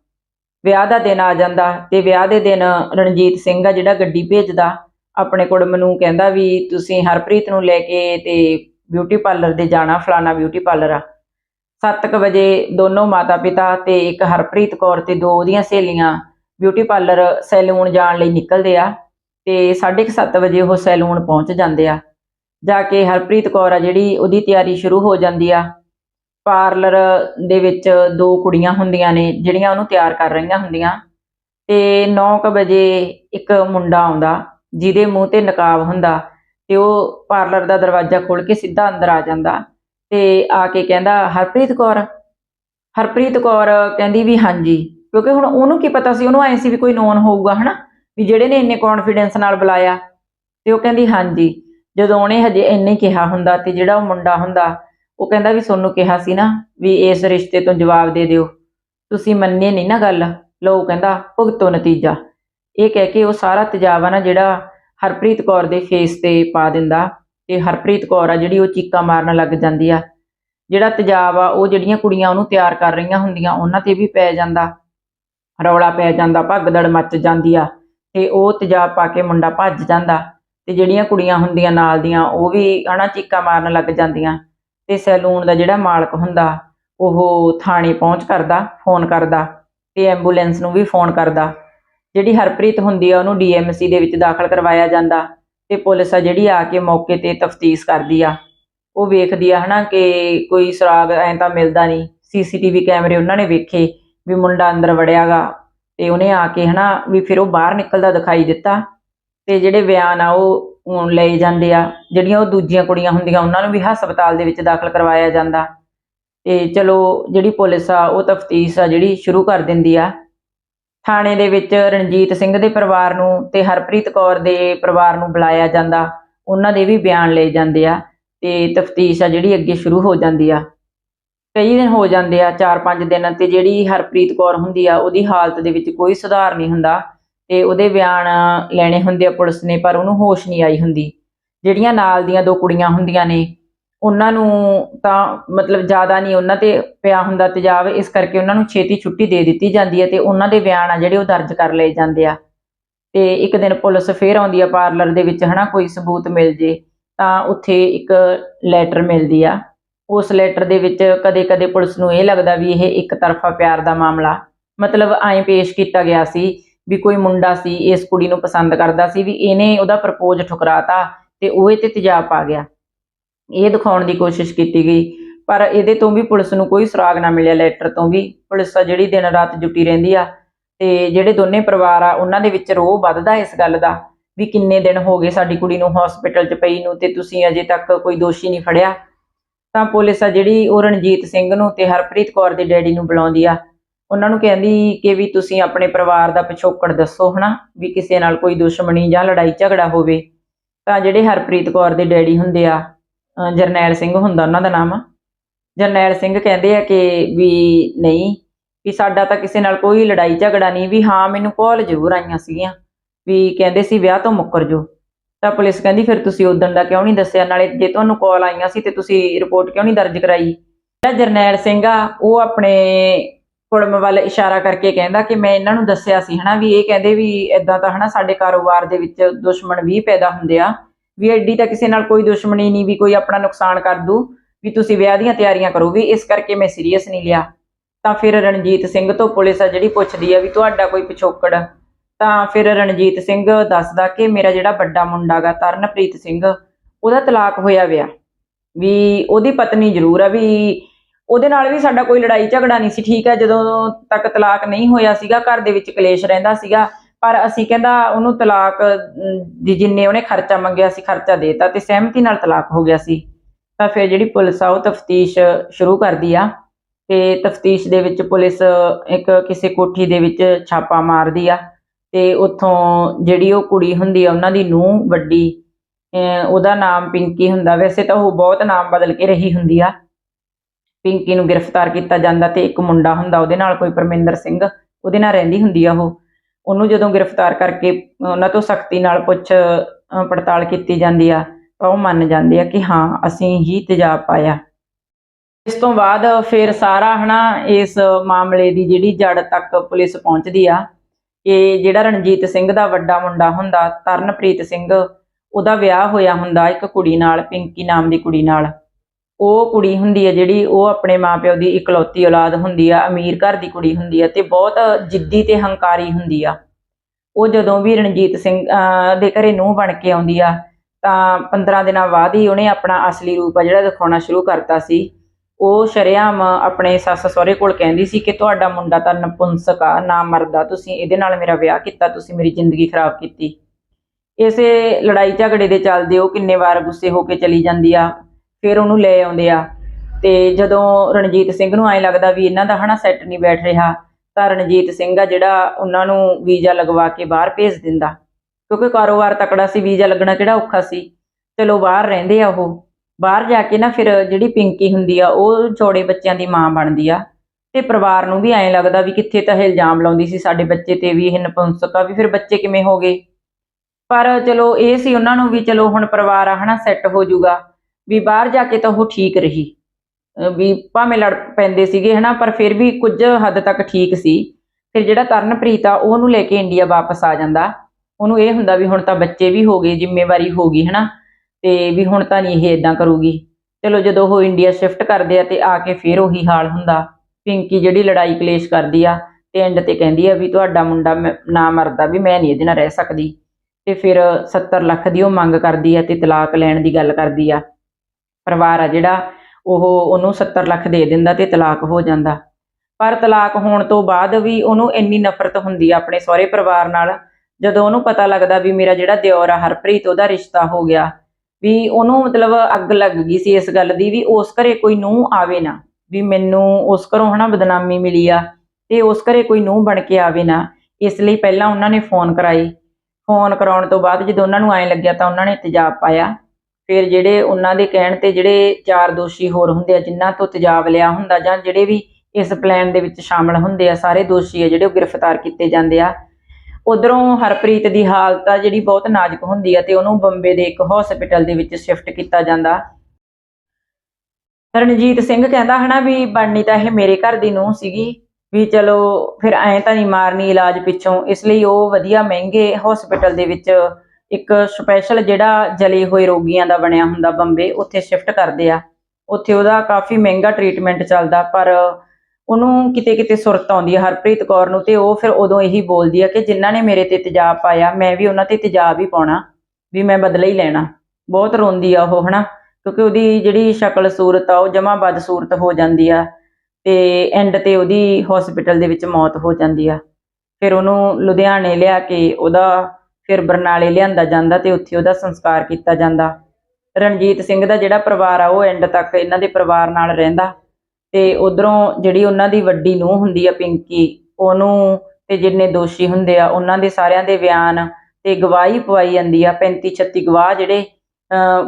ਵਿਆਹ ਦਾ ਦਿਨ ਆ ਜਾਂਦਾ ਤੇ ਵਿਆਹ ਦੇ ਦਿਨ ਰਣਜੀਤ ਸਿੰਘ ਆ ਜਿਹੜਾ ਗੱਡੀ ਭੇਜਦਾ। ਆਪਣੇ ਕੁੜਮ ਨੂੰ ਕਹਿੰਦਾ ਵੀ ਤੁਸੀਂ ਹਰਪ੍ਰੀਤ ਨੂੰ ਲੈ ਕੇ ਤੇ ਬਿਊਟੀ ਪਾਰਲਰ ਦੇ ਜਾਣਾ, ਫਲਾਣਾ ਬਿਊਟੀ ਪਾਰਲਰ ਆ। 7:00 ਵਜੇ ਦੋਨੋਂ ਮਾਤਾ ਪਿਤਾ ਤੇ ਇੱਕ ਹਰਪ੍ਰੀਤ ਕੌਰ ਤੇ ਦੋ ਉਹਦੀਆਂ ਸਹੇਲੀਆਂ ਬਿਊਟੀ ਪਾਰਲਰ ਸੈਲੂਨ ਜਾਣ ਲਈ ਨਿਕਲਦੇ ਆ ਤੇ 7:30 ਵਜੇ ਉਹ ਸੈਲੂਨ ਪਹੁੰਚ ਜਾਂਦੇ ਆ। ਜਾ ਕੇ ਹਰਪ੍ਰੀਤ ਕੌਰ ਆ ਜਿਹੜੀ ਉਹਦੀ ਤਿਆਰੀ ਸ਼ੁਰੂ ਹੋ ਜਾਂਦੀ ਆ। ਪਾਰਲਰ ਦੇ ਵਿੱਚ ਦੋ ਕੁੜੀਆਂ ਹੁੰਦੀਆਂ ਨੇ, ਜਿਹੜੀਆਂ ਉਹਨੂੰ ਤਿਆਰ ਕਰ ਰਹੀਆਂ ਹੁੰਦੀਆਂ। ਤੇ 9:00 ਵਜੇ ਇੱਕ ਮੁੰਡਾ ਆਉਂਦਾ। ਜਿਹਦੇ ਮੂੰਹ ਤੇ ਨਕਾਬ ਹੁੰਦਾ ਤੇ ਉਹ ਪਾਰਲਰ ਦਾ ਦਰਵਾਜ਼ਾ ਖੋਲ ਕੇ ਸਿੱਧਾ ਅੰਦਰ ਆ ਜਾਂਦਾ ਤੇ ਆ ਕੇ ਕਹਿੰਦਾ, ਹਰਪ੍ਰੀਤ ਕੌਰ? ਹਰਪ੍ਰੀਤ ਕੌਰ ਕਹਿੰਦੀ ਵੀ ਹਾਂਜੀ, ਕਿਉਂਕਿ ਹੁਣ ਉਹਨੂੰ ਕੀ ਪਤਾ ਸੀ, ਉਹਨੂੰ ਐਂ ਸੀ ਵੀ ਕੋਈ ਨੋਨ ਹੋਊਗਾ, ਹਨਾ? ਵੀ ਜਿਹੜੇ ਨੇ ਇੰਨੇ ਕੌਨਫੀਡੈਂਸ ਨਾਲ ਬੁਲਾਇਆ ਤੇ ਉਹ ਕਹਿੰਦੀ ਹਾਂਜੀ। ਜਦੋਂ ਉਹਨੇ ਹਜੇ ਇੰਨੇ ਕਿਹਾ ਹੁੰਦਾ ਤੇ ਜਿਹੜਾ ਉਹ ਮੁੰਡਾ ਹੁੰਦਾ, ਉਹ ਕਹਿੰਦਾ ਵੀ ਤੁਹਾਨੂੰ ਕਿਹਾ ਸੀ ਨਾ ਵੀ ਇਸ ਰਿਸ਼ਤੇ ਤੋਂ ਜਵਾਬ ਦੇ ਦਿਓ। ਤੁਸੀਂ ਮੰਨੇ ਨਹੀਂ ਨਾ ਗੱਲ? ਲਓ ਕਹਿੰਦਾ, ਭੁਗਤੋ ਨਤੀਜਾ। ਇਹ ਕਹਿ ਕੇ ਉਹ ਸਾਰਾ ਤੇਜ਼ਾਬ ਆ ਨਾ ਜਿਹੜਾ ਹਰਪ੍ਰੀਤ ਕੌਰ ਦੇ ਫੇਸ ਤੇ ਪਾ ਦਿੰਦਾ ਤੇ ਹਰਪ੍ਰੀਤ ਕੌਰ ਆ ਜਿਹੜੀ ਉਹ ਚੀਕਾਂ ਮਾਰਨ ਲੱਗ ਜਾਂਦੀ ਆ। ਜਿਹੜਾ ਤੇਜ਼ਾਬ ਆ, ਉਹ ਜਿਹੜੀਆਂ ਕੁੜੀਆਂ ਉਹਨੂੰ ਤਿਆਰ ਕਰ ਰਹੀਆਂ ਹੁੰਦੀਆਂ, ਉਹਨਾਂ ਤੇ ਵੀ ਪੈ ਜਾਂਦਾ। ਰੌਲਾ ਪੈ ਜਾਂਦਾ ਭਗਦੜ ਮੱਚ ਜਾਂਦੀ ਆ ਤੇ ਉਹ ਤੇਜ਼ਾਬ ਪਾ ਕੇ ਮੁੰਡਾ ਭੱਜ ਜਾਂਦਾ ਤੇ ਜਿਹੜੀਆਂ ਕੁੜੀਆਂ ਹੁੰਦੀਆਂ ਨਾਲ ਦੀਆਂ, ਉਹ ਵੀ ਹਨਾ ਚੀਕਾਂ ਮਾਰਨ ਲੱਗ ਜਾਂਦੀਆਂ ਤੇ ਸੈਲੂਨ ਦਾ ਜਿਹੜਾ ਮਾਲਕ ਹੁੰਦਾ, ਉਹ ਥਾਣੇ ਪਹੁੰਚ ਕਰਦਾ, ਫੋਨ ਕਰਦਾ ਤੇ ਐਂਬੂਲੈਂਸ ਨੂੰ ਵੀ ਫੋਨ ਕਰਦਾ। ਜਿਹੜੀ ਹਰਪ੍ਰੀਤ ਹੁੰਦੀ ਆ, ਉਹਨੂੰ ਡੀਐਮਸੀ ਦੇ ਵਿੱਚ ਦਾਖਲ ਕਰਵਾਇਆ ਜਾਂਦਾ ਤੇ ਪੁਲਿਸ ਆ ਜਿਹੜੀ ਆ ਕੇ ਮੌਕੇ ਤੇ ਤਫਤੀਸ਼ ਕਰਦੀ ਆ। ਉਹ ਵੇਖਦੀ ਆ ਹਨਾ ਕਿ ਕੋਈ ਸੁਰਾਗ ਐਂ ਤਾਂ ਮਿਲਦਾ ਨਹੀਂ। ਸੀਸੀਟੀਵੀ ਕੈਮਰੇ ਉਹਨਾਂ ਨੇ ਵੇਖੇ ਵੀ ਮੁੰਡਾ ਅੰਦਰ ਵੜਿਆਗਾ ਤੇ ਉਹਨੇ ਆ ਕੇ ਹਨਾ ਵੀ ਫਿਰ ਉਹ ਬਾਹਰ ਨਿਕਲਦਾ ਦਿਖਾਈ ਦਿੱਤਾ ਤੇ ਜਿਹੜੇ ਬਿਆਨ ਆ ਉਹ ਉਹ ਲਏ ਜਾਂਦੇ ਆ। ਜਿਹੜੀਆਂ ਉਹ ਦੂਜੀਆਂ ਕੁੜੀਆਂ ਹੁੰਦੀਆਂ, ਉਹਨਾਂ ਨੂੰ ਵੀ ਹਸਪਤਾਲ ਦੇ ਵਿੱਚ ਦਾਖਲ ਕਰਵਾਇਆ ਜਾਂਦਾ। ਤੇ ਚਲੋ ਜਿਹੜੀ ਪੁਲਿਸ ਆ ਉਹ ਤਫਤੀਸ਼ ਆ ਜਿਹੜੀ ਸ਼ੁਰੂ ਕਰ ਦਿੰਦੀ ਆ। ਥਾਣੇ ਦੇ ਵਿੱਚ ਰਣਜੀਤ ਸਿੰਘ ਦੇ ਪਰਿਵਾਰ ਨੂੰ ਤੇ ਹਰਪ੍ਰੀਤ ਕੌਰ ਦੇ ਪਰਿਵਾਰ ਨੂੰ ਬੁਲਾਇਆ ਜਾਂਦਾ। ਉਹਨਾਂ ਦੇ ਵੀ ਬਿਆਨ ਲਏ ਜਾਂਦੇ ਆ ਤੇ ਤਫਤੀਸ਼ ਆ ਜਿਹੜੀ ਅੱਗੇ ਸ਼ੁਰੂ ਹੋ ਜਾਂਦੀ ਆ। ਕਈ ਦਿਨ ਹੋ ਜਾਂਦੇ ਆ 4-5 ਦਿਨ ਤੇ ਜਿਹੜੀ ਹਰਪ੍ਰੀਤ ਕੌਰ ਹੁੰਦੀ ਆ, ਉਹਦੀ ਹਾਲਤ ਦੇ ਵਿੱਚ ਕੋਈ ਸੁਧਾਰ ਨਹੀਂ ਹੁੰਦਾ ਤੇ ਉਹਦੇ ਬਿਆਨ ਲੈਣੇ ਹੁੰਦੇ ਆ ਪੁਲਿਸ ਨੇ, ਪਰ ਉਹਨੂੰ ਹੋਸ਼ ਨਹੀਂ ਆਈ ਹੁੰਦੀ। ਜਿਹੜੀਆਂ ਨਾਲ ਦੀਆਂ ਦੋ ਕੁੜੀਆਂ ਹੁੰਦੀਆਂ ਨੇ ਉਹਨਾਂ ਨੂੰ ਤਾਂ ਮਤਲਬ ਜ਼ਿਆਦਾ ਨਹੀਂ ਉਹਨਾਂ ਤੇ ਪਿਆ ਹੁੰਦਾ ਤੇਜ਼ਾਬ, ਇਸ ਕਰਕੇ ਉਹਨਾਂ ਨੂੰ ਛੇਤੀ ਛੁੱਟੀ ਦੇ ਦਿੱਤੀ ਜਾਂਦੀ ਹੈ ਤੇ ਉਹਨਾਂ ਦੇ ਬਿਆਨ ਆ ਜਿਹੜੇ ਉਹ ਦਰਜ ਕਰ ਲਏ ਜਾਂਦੇ ਆ। ਤੇ ਇੱਕ ਦਿਨ ਪੁਲਿਸ ਫੇਰ ਆਉਂਦੀ ਆ ਪਾਰਲਰ ਦੇ ਵਿੱਚ, ਹਨਾ, ਕੋਈ ਸਬੂਤ ਮਿਲ ਜੇ ਤਾਂ ਉੱਥੇ ਇੱਕ ਲੈਟਰ ਮਿਲਦੀ ਆ। ਉਸ ਲੈਟਰ ਦੇ ਵਿੱਚ ਕਦੇ-ਕਦੇ ਪੁਲਿਸ ਨੂੰ ਇਹ ਲੱਗਦਾ ਵੀ ਇਹ ਇੱਕ ਤਰਫਾ ਪਿਆਰ ਦਾ ਮਾਮਲਾ। ਮਤਲਬ ਐਂ ਪੇਸ਼ ਕੀਤਾ ਗਿਆ ਸੀ ਵੀ ਕੋਈ ਮੁੰਡਾ ਸੀ, ਇਸ ਕੁੜੀ ਨੂੰ ਪਸੰਦ ਕਰਦਾ ਸੀ ਵੀ ਇਹਨੇ ਉਹਦਾ ਪ੍ਰਪੋਜ਼ ਠੁਕਰਾਤਾ ਤੇ ਉਹ ਇਹ ਤੇ ਤੇਜ਼ਾਬ ਪਾ ਗਿਆ। ਇਹ ਦਿਖਾਉਣ ਦੀ ਕੋਸ਼ਿਸ਼ ਕੀਤੀ ਗਈ। ਪਰ ਇਹਦੇ ਤੋਂ ਵੀ ਪੁਲਿਸ ਨੂੰ ਕੋਈ ਸੁਰਾਗ ਨਾ ਮਿਲਿਆ ਲੈਟਰ ਤੋਂ ਵੀ। ਪੁਲਿਸ ਆ ਜਿਹੜੀ ਦਿਨ ਰਾਤ ਜੁਟੀ ਰਹਿੰਦੀ ਆ ਤੇ ਜਿਹੜੇ ਦੋਨੇ ਪਰਿਵਾਰ ਆ, ਉਹਨਾਂ ਦੇ ਵਿੱਚ ਰੋਹ ਵੱਧਦਾ ਇਸ ਗੱਲ ਦਾ ਵੀ ਕਿੰਨੇ ਦਿਨ ਹੋ ਗਏ ਸਾਡੀ ਕੁੜੀ ਨੂੰ ਹਸਪੀਟਲ 'ਚ ਪਈ ਨੂੰ ਤੇ ਤੁਸੀਂ ਅਜੇ ਤੱਕ ਕੋਈ ਦੋਸ਼ੀ ਨਹੀਂ ਫੜਿਆ। ਤਾਂ ਪੁਲਿਸ ਆ ਜਿਹੜੀ ਉਹ ਰਣਜੀਤ ਸਿੰਘ ਨੂੰ ਤੇ ਹਰਪ੍ਰੀਤ ਕੌਰ ਦੇ ਡੈਡੀ ਨੂੰ ਬੁਲਾਉਂਦੀ ਆ। ਉਹਨਾਂ ਨੂੰ ਕਹਿੰਦੀ ਕਿ ਵੀ ਤੁਸੀਂ ਆਪਣੇ ਪਰਿਵਾਰ ਦਾ ਪਿਛੋਕੜ ਦੱਸੋ ਹਨਾ, ਵੀ ਕਿਸੇ ਨਾਲ ਕੋਈ ਦੁਸ਼ਮਣੀ ਜਾਂ ਲੜਾਈ ਝਗੜਾ ਹੋਵੇ। ਤਾਂ ਜਿਹੜੇ ਹਰਪ੍ਰੀਤ ਕੌਰ ਦੇ ਡੈਡੀ ਹੁੰਦੇ ਆ ਜਰਨੈਲ ਸਿੰਘ ਹੁੰਦਾ ਉਹਨਾਂ ਦਾ ਨਾਮ ਜਰਨੈਲ ਸਿੰਘ ਕਹਿੰਦੇ ਆ ਕਿ ਵੀ ਨਹੀਂ, ਵੀ ਸਾਡਾ ਤਾਂ ਕਿਸੇ ਨਾਲ ਕੋਈ ਲੜਾਈ ਝਗੜਾ ਨਹੀਂ, ਵੀ ਹਾਂ ਮੈਨੂੰ ਕਾਲ ਜ਼ਰੂਰ ਆਈਆਂ ਸੀਗੀਆਂ, ਵੀ ਕਹਿੰਦੇ ਸੀ ਵਿਆਹ ਤੋਂ ਮੁੱਕਰ ਜੋ ਤਾਂ ਪੁਲਿਸ ਕਹਿੰਦੀ, ਫਿਰ ਤੁਸੀਂ ਉਦੋਂ ਦਾ ਕਿਉਂ ਨਹੀਂ ਦੱਸਿਆ? ਨਾਲੇ ਜੇ ਤੁਹਾਨੂੰ ਕਾਲ ਆਈਆਂ ਸੀ ਤੇ ਤੁਸੀਂ ਰਿਪੋਰਟ ਕਿਉਂ ਨਹੀਂ ਦਰਜ ਕਰਾਈ? ਜਿਹੜਾ ਜਰਨੈਲ ਸਿੰਘ ਆ, ਉਹ ਆਪਣੇ ਕੁੜਮ ਵੱਲ ਇਸ਼ਾਰਾ ਕਰਕੇ ਕਹਿੰਦਾ ਕਿ ਮੈਂ ਇਹਨਾਂ ਨੂੰ ਦੱਸਿਆ ਸੀ, ਹਨਾ, ਵੀ ਇਹ ਕਹਿੰਦੇ ਵੀ ਇਦਾਂ ਤਾਂ, ਹਨਾ, ਸਾਡੇ ਕਾਰੋਬਾਰ ਦੇ ਵਿੱਚ ਦੁਸ਼ਮਣ ਵੀ ਪੈਦਾ ਹੁੰਦੇ ਆ। ਵੀ ਐਡੀ ਤਾਂ ਕਿਸੇ ਨਾਲ ਕੋਈ ਦੁਸ਼ਮਣੀ ਨਹੀਂ, ਵੀ ਕੋਈ ਆਪਣਾ ਨੁਕਸਾਨ ਕਰ ਦੂ, ਵੀ ਤੁਸੀਂ ਵਿਆਹ ਦੀਆਂ ਤਿਆਰੀਆਂ ਕਰੋ, ਵੀ ਇਸ ਕਰਕੇ ਮੈਂ ਸੀਰੀਅਸ ਨਹੀਂ ਲਿਆ। ਤਾਂ ਫਿਰ ਰਣਜੀਤ ਸਿੰਘ ਤੋਂ ਪੁਲਿਸ ਆ ਜਿਹੜੀ ਪੁੱਛਦੀ ਆ ਵੀ ਤੁਹਾਡਾ ਕੋਈ ਪਿਛੋਕੜ। ਤਾਂ ਫਿਰ ਰਣਜੀਤ ਸਿੰਘ ਦੱਸਦਾ ਕਿ ਮੇਰਾ ਜਿਹੜਾ ਵੱਡਾ ਮੁੰਡਾ ਗਾ, ਤਰਨਪ੍ਰੀਤ ਸਿੰਘ, ਉਹਦਾ ਤਲਾਕ ਹੋਇਆ ਵਿਆ ਵੀ ਉਹਦੀ ਪਤਨੀ ਜ਼ਰੂਰ ਆ, ਵੀ ਉਹਦੇ ਨਾਲ ਵੀ ਸਾਡਾ ਕੋਈ ਲੜਾਈ ਝਗੜਾ ਨਹੀਂ ਸੀ। ਠੀਕ ਹੈ ਜਦੋਂ ਤੱਕ ਤਲਾਕ ਨਹੀਂ ਹੋਇਆ ਸੀਗਾ, ਘਰ ਦੇ ਵਿੱਚ ਕਲੇਸ਼ ਰਹਿੰਦਾ ਸੀਗਾ ਪਰ ਅਸੀਂ ਕਹਿੰਦਾ ਉਹਨੂੰ ਤਲਾਕ ਦੀ ਜਿੰਨੇ ਉਹਨੇ ਖਰਚਾ ਮੰਗਿਆ ਸੀ, ਖਰਚਾ ਦੇਤਾ ਤੇ ਸਹਿਮਤੀ ਨਾਲ ਤਲਾਕ ਹੋ ਗਿਆ ਸੀ। ਤਾਂ ਫਿਰ ਜਿਹੜੀ ਪੁਲਿਸ ਆ, ਉਹ ਤਫਤੀਸ਼ ਸ਼ੁਰੂ ਕਰਦੀ ਆ ਤੇ ਤਫਤੀਸ਼ ਦੇ ਵਿੱਚ ਪੁਲਿਸ ਇੱਕ ਕਿਸੇ ਕੋਠੀ ਦੇ ਵਿੱਚ ਛਾਪਾ ਮਾਰਦੀ ਆ ਤੇ ਉੱਥੋਂ ਜਿਹੜੀ ਉਹ ਕੁੜੀ ਹੁੰਦੀ ਆ, ਉਹਨਾਂ ਦੀ ਨੂੰਹ ਵੱਡੀ, ਅਹ, ਉਹਦਾ ਨਾਮ ਪਿੰਕੀ ਹੁੰਦਾ। ਵੈਸੇ ਤਾਂ ਉਹ ਬਹੁਤ ਨਾਮ ਬਦਲ ਕੇ ਰਹੀ ਹੁੰਦੀ ਆ। ਪਿੰਕੀ ਨੂੰ ਗ੍ਰਿਫਤਾਰ ਕੀਤਾ ਜਾਂਦਾ ਤੇ ਇੱਕ ਮੁੰਡਾ ਹੁੰਦਾ, ਉਹਦੇ ਨਾਲ ਕੋਈ ਪਰਮਿੰਦਰ ਸਿੰਘ, ਉਹਦੇ ਨਾਲ ਰਹਿੰਦੀ ਹੁੰਦੀ ਆ ਉਹ। ਉਹਨੂੰ ਜਦੋਂ ਗ੍ਰਿਫਤਾਰ ਕਰਕੇ ਉਹਨਾਂ ਤੋਂ ਸਖਤੀ ਨਾਲ ਪੁੱਛ ਪੜਤਾਲ ਕੀਤੀ ਜਾਂਦੀ ਆ, ਤਾਂ ਉਹ ਮੰਨ ਜਾਂਦੇ ਆ ਕਿ ਹਾਂ, ਅਸੀਂ ਹੀ ਤੇਜ਼ਾਬ ਪਾਇਆ। ਇਸ ਤੋਂ ਬਾਅਦ ਫਿਰ ਸਾਰਾ ਹਨਾ, ਇਸ ਮਾਮਲੇ ਦੀ ਜਿਹੜੀ ਜੜ ਤੱਕ ਪੁਲਿਸ ਪਹੁੰਚਦੀ ਆ, ਕਿ ਜਿਹੜਾ ਰਣਜੀਤ ਸਿੰਘ ਦਾ ਵੱਡਾ ਮੁੰਡਾ ਹੁੰਦਾ, ਤਰਨਪ੍ਰੀਤ ਸਿੰਘ, ਉਹਦਾ ਵਿਆਹ ਹੋਇਆ ਹੁੰਦਾ ਇੱਕ ਕੁੜੀ ਨਾਲ, ਪਿੰਕੀ ਨਾਮ ਦੀ ਕੁੜੀ ਨਾਲ। ਉਹ ਕੁੜੀ ਹੁੰਦੀ ਹੈ ਜਿਹੜੀ ਉਹ ਆਪਣੇ ਮਾਪਿਓ ਦੀ ਇਕਲੌਤੀ ਔਲਾਦ ਹੁੰਦੀ ਆ, ਅਮੀਰ ਘਰ ਦੀ ਕੁੜੀ ਹੁੰਦੀ ਆ ਤੇ ਬਹੁਤ ਜਿੱਦੀ ਤੇ ਹੰਕਾਰੀ ਹੁੰਦੀ ਆ। ਉਹ ਜਦੋਂ ਵੀ ਰਣਜੀਤ ਸਿੰਘ ਦੇ ਘਰੇ ਨੂੰਹ ਬਣ ਕੇ ਆਉਂਦੀ ਆ, ਤਾਂ 15 ਦਿਨਾਂ ਬਾਅਦ ਹੀ ਉਹਨੇ ਆਪਣਾ ਅਸਲੀ ਰੂਪ ਆ ਜਿਹੜਾ ਦਿਖਾਉਣਾ ਸ਼ੁਰੂ ਕਰਤਾ ਸੀ। ਉਹ ਸ਼ਰੇਆਮ ਆਪਣੇ ਸੱਸ ਸਹੁਰੇ ਕੋਲ ਕਹਿੰਦੀ ਸੀ ਕਿ ਤੁਹਾਡਾ ਮੁੰਡਾ ਤਾਂ ਨਪੁੰਸਕ ਆ, ਨਾ ਮਰਦਾ, ਤੁਸੀਂ ਇਹਦੇ ਨਾਲ ਮੇਰਾ ਵਿਆਹ ਕੀਤਾ, ਤੁਸੀਂ ਮੇਰੀ ਜ਼ਿੰਦਗੀ ਖਰਾਬ ਕੀਤੀ। ਇਸੇ ਲੜਾਈ ਝਗੜੇ ਦੇ ਚੱਲਦੇ ਉਹ ਕਿੰਨੇ ਵਾਰ ਗੁੱਸੇ ਹੋ ਕੇ ਚਲੀ ਜਾਂਦੀ ਆ। ਫਿਰ ਉਹਨੂੰ ਲੈ ਆਉਂਦੇ ਆ। ਤੇ ਜਦੋਂ ਰਣਜੀਤ ਸਿੰਘ ਨੂੰ ਐਂ ਲੱਗਦਾ ਵੀ ਇਹਨਾਂ ਦਾ ਹਨਾ ਸੈੱਟ ਨਹੀਂ ਬੈਠ ਰਿਹਾ, ਤਾਂ ਰਣਜੀਤ ਸਿੰਘ ਆ ਜਿਹੜਾ ਉਹਨਾਂ ਨੂੰ ਵੀਜ਼ਾ ਲਗਵਾ ਕੇ ਬਾਹਰ ਭੇਜ ਦਿੰਦਾ। ਕਿਉਂਕਿ ਕਾਰੋਬਾਰ ਤਕੜਾ ਸੀ, ਵੀਜ਼ਾ ਲੱਗਣਾ ਕਿਹੜਾ ਔਖਾ ਸੀ। ਚਲੋ ਬਾਹਰ ਰਹਿੰਦੇ ਆ ਉਹ। ਬਾਹਰ ਜਾ ਕੇ ਨਾ ਫਿਰ ਜਿਹੜੀ ਪਿੰਕੀ ਹੁੰਦੀ ਆ, ਉਹ ਜੋੜੇ ਬੱਚਿਆਂ ਦੀ ਮਾਂ ਬਣਦੀ ਆ। ਤੇ ਪਰਿਵਾਰ ਨੂੰ ਵੀ ਐਂ ਲੱਗਦਾ ਵੀ ਕਿੱਥੇ ਤਾਂ ਇਹ ਇਲਜ਼ਾਮ ਲਾਉਂਦੀ ਸੀ ਸਾਡੇ ਬੱਚੇ ਤੇ ਵੀ ਇਹ ਨਪੁੰਸਕ ਆ ਵੀ ਫਿਰ ਬੱਚੇ ਕਿਵੇਂ ਹੋ ਗਏ ਪਰ ਚਲੋ ਇਹ ਸੀ ਉਹਨਾਂ ਨੂੰ ਵੀ ਚਲੋ ਹੁਣ ਪਰਿਵਾਰ ਆ ਹਨਾ ਸੈੱਟ ਹੋ ਜਾਊਗਾ। ਵੀ ਬਾਹਰ ਜਾ ਕੇ ਤਾਂ ਉਹ ਠੀਕ ਰਹੀ। ਵੀ ਭਾਵੇਂ ਲੜ ਪੈਂਦੇ ਸੀਗੇ ਹਨਾ, ਪਰ ਫਿਰ ਵੀ ਕੁਝ ਹੱਦ ਤੱਕ ਠੀਕ ਸੀ। ਫਿਰ ਜਿਹੜਾ ਤਰਨਪ੍ਰੀਤ ਆ, ਉਹਨੂੰ ਲੈ ਕੇ ਇੰਡੀਆ ਵਾਪਸ ਆ ਜਾਂਦਾ। ਉਹਨੂੰ ਇਹ ਹੁੰਦਾ ਵੀ ਹੁਣ ਤਾਂ ਬੱਚੇ ਵੀ ਹੋ ਗਏ, ਜ਼ਿੰਮੇਵਾਰੀ ਹੋ ਗਈ, ਹਨਾ। ਤੇ ਵੀ ਹੁਣ ਤਾਂ ਨਹੀਂ ਇਹ ਇਦਾਂ ਕਰੂਗੀ। ਚਲੋ ਜਦੋਂ ਉਹ ਇੰਡੀਆ ਸ਼ਿਫਟ ਕਰਦੇ ਆ ਤੇ ਆ ਕੇ ਫਿਰ ਉਹੀ ਹਾਲ ਹੁੰਦਾ। ਪਿੰਕੀ ਜਿਹੜੀ ਲੜਾਈ ਕਲੇਸ਼ ਕਰਦੀ ਆ ਤੇ ਐਂਡ ਤੇ ਕਹਿੰਦੀ ਆ ਵੀ ਤੁਹਾਡਾ ਮੁੰਡਾ ਮੈਂ- ਨਾ ਮਰਦਾ ਵੀ ਮੈਂ ਨਹੀਂ ਇਹਦੇ ਨਾਲ ਰਹਿ ਸਕਦੀ। ਤੇ ਫਿਰ 70 ਲੱਖ ਦੀ ਉਹ ਮੰਗ ਕਰਦੀ ਆ ਤੇ ਤਲਾਕ ਲੈਣ ਦੀ ਗੱਲ ਕਰਦੀ ਆ। ਪਰਿਵਾਰ ਆ ਜਿਹੜਾ, ਉਹ ਉਹਨੂੰ 70 ਲੱਖ ਦੇ ਦਿੰਦਾ ਤੇ ਤਲਾਕ ਹੋ ਜਾਂਦਾ। ਪਰ ਤਲਾਕ ਹੋਣ ਤੋਂ ਬਾਅਦ ਵੀ ਉਹਨੂੰ ਇੰਨੀ ਨਫ਼ਰਤ ਹੁੰਦੀ ਆ ਆਪਣੇ ਸਹੁਰੇ ਪਰਿਵਾਰ ਨਾਲ, ਜਦੋਂ ਉਹਨੂੰ ਪਤਾ ਲੱਗਦਾ ਵੀ ਮੇਰਾ ਜਿਹੜਾ ਦਿਓਰ ਆ ਹਰਪ੍ਰੀਤ, ਉਹਦਾ ਰਿਸ਼ਤਾ ਹੋ ਗਿਆ, ਵੀ ਉਹਨੂੰ ਮਤਲਬ ਅੱਗ ਲੱਗ ਗਈ ਸੀ ਇਸ ਗੱਲ ਦੀ ਵੀ ਉਸ ਘਰੇ ਕੋਈ ਨੂੰਹ ਆਵੇ ਨਾ, ਵੀ ਮੈਨੂੰ ਉਸ ਘਰੋਂ ਹਨਾ ਬਦਨਾਮੀ ਮਿਲੀ ਆ ਤੇ ਉਸ ਘਰੇ ਕੋਈ ਨੂੰਹ ਬਣ ਕੇ ਆਵੇ ਨਾ, ਇਸ ਲਈ ਪਹਿਲਾਂ ਉਹਨਾਂ ਨੇ ਫੋਨ ਕਰਾਈ। ਫੋਨ ਕਰਾਉਣ ਤੋਂ ਬਾਅਦ ਜਦੋਂ ਉਹਨਾਂ ਨੂੰ ਐਂ ਲੱਗਿਆ ਤਾਂ ਉਹਨਾਂ ਨੇ ਤੇਜ਼ਾਬ ਪਾਇਆ। ਫਿਰ ਜਿਹੜੇ ਉਹਨਾਂ ਦੇ ਕਹਿਣ ਤੇ ਜਿਹੜੇ ਚਾਰ ਦੋਸ਼ੀ ਹੋਰ ਹੁੰਦੇ ਆ, ਜਿਨ੍ਹਾਂ ਤੋਂ ਤੇਜ਼ਾਬ ਲਿਆ ਹੁੰਦਾ ਜਾਂ ਜਿਹੜੇ ਵੀ ਇਸ ਪਲਾਨ ਦੇ ਵਿੱਚ ਸ਼ਾਮਲ ਹੁੰਦੇ ਆ, ਸਾਰੇ ਦੋਸ਼ੀ ਆ ਜਿਹੜੇ ਉਹ ਗ੍ਰਿਫਤਾਰ ਕੀਤੇ ਜਾਂਦੇ ਆ। ਉਧਰੋਂ ਹਰਪ੍ਰੀਤ ਦੀ ਹਾਲਤ ਆ ਜਿਹੜੀ ਬਹੁਤ ਨਾਜ਼ੁਕ ਹੁੰਦੀ ਆ ਤੇ ਉਹਨੂੰ ਬੰਬੇ ਦੇ ਇੱਕ ਹਸਪੀਟਲ ਦੇ ਵਿੱਚ ਸ਼ਿਫਟ ਕੀਤਾ ਜਾਂਦਾ। ਰਣਜੀਤ ਸਿੰਘ ਕਹਿੰਦਾ ਹਨਾ ਵੀ ਬਣਨੀ ਤਾਂ ਇਹ ਮੇਰੇ ਘਰ ਦੀ ਨੂੰਹ ਸੀਗੀ, ਵੀ ਚਲੋ ਫਿਰ ਐਂ ਤਾਂ ਨਹੀਂ ਮਾਰਨੀ ਇਲਾਜ ਪਿੱਛੋਂ, ਇਸ ਲਈ ਉਹ ਵਧੀਆ ਮਹਿੰਗੇ ਹਸਪੀਟਲ ਦੇ ਵਿੱਚ ਇੱਕ ਸਪੈਸ਼ਲ ਜਿਹੜਾ ਜਲੇ ਹੋਏ ਰੋਗੀਆਂ ਦਾ ਬਣਿਆ ਹੁੰਦਾ ਬੰਬੇ, ਉੱਥੇ ਸ਼ਿਫਟ ਕਰਦੇ ਆ। ਉੱਥੇ ਉਹਦਾ ਕਾਫੀ ਮਹਿੰਗਾ ਟ੍ਰੀਟਮੈਂਟ ਚੱਲਦਾ, ਪਰ ਉਹਨੂੰ ਕਿਤੇ ਕਿਤੇ ਸੁਰਤ ਆਉਂਦੀ ਹੈ ਹਰਪ੍ਰੀਤ ਕੌਰ ਨੂੰ ਤੇ ਉਹ ਫਿਰ ਉਦੋਂ ਇਹੀ ਬੋਲਦੀ ਆ ਕਿ ਜਿਨ੍ਹਾਂ ਨੇ ਮੇਰੇ ਤੇ ਤੇਜ਼ਾਬ ਪਾਇਆ, ਮੈਂ ਵੀ ਉਹਨਾਂ ਤੇ ਤੇਜ਼ਾਬ ਹੀ ਪਾਉਣਾ, ਵੀ ਮੈਂ ਬਦਲਾ ਹੀ ਲੈਣਾ। ਬਹੁਤ ਰੋਂਦੀ ਆ ਉਹ, ਹਨਾ? ਕਿਉਂਕਿ ਉਹਦੀ ਜਿਹੜੀ ਸ਼ਕਲ ਸੂਰਤ ਆ, ਉਹ ਜਮਾ ਬਦਸੂਰਤ ਹੋ ਜਾਂਦੀ ਆ ਤੇ ਐਂਡ ਤੇ ਉਹਦੀ ਹਸਪੀਟਲ ਦੇ ਵਿੱਚ ਮੌਤ ਹੋ ਜਾਂਦੀ ਆ। ਫਿਰ ਉਹਨੂੰ ਲੁਧਿਆਣੇ ਲਿਆ ਕੇ ਉਹਦਾ ਫਿਰ ਬਰਨਾਲੇ ਲਿਆਂਦਾ ਜਾਂਦਾ ਤੇ ਉੱਥੇ ਉਹਦਾ ਸੰਸਕਾਰ ਕੀਤਾ ਜਾਂਦਾ। ਰਣਜੀਤ ਸਿੰਘ ਦਾ ਜਿਹੜਾ ਪਰਿਵਾਰ ਆ, ਉਹ ਐਂਡ ਤੱਕ ਇਹਨਾਂ ਦੇ ਪਰਿਵਾਰ ਨਾਲ ਰਹਿੰਦਾ ਤੇ ਉਧਰੋਂ ਜਿਹੜੀ ਉਹਨਾਂ ਦੀ ਵੱਡੀ ਨੂੰਹ ਹੁੰਦੀ ਆ ਪਿੰਕੀ, ਉਹਨੂੰ ਤੇ ਜਿੰਨੇ ਦੋਸ਼ੀ ਹੁੰਦੇ ਆ, ਉਹਨਾਂ ਦੇ ਸਾਰਿਆਂ ਦੇ ਬਿਆਨ ਤੇ ਗਵਾਹੀ ਪਵਾਈ ਜਾਂਦੀ ਆ। 35 36 ਗਵਾਹ ਜਿਹੜੇ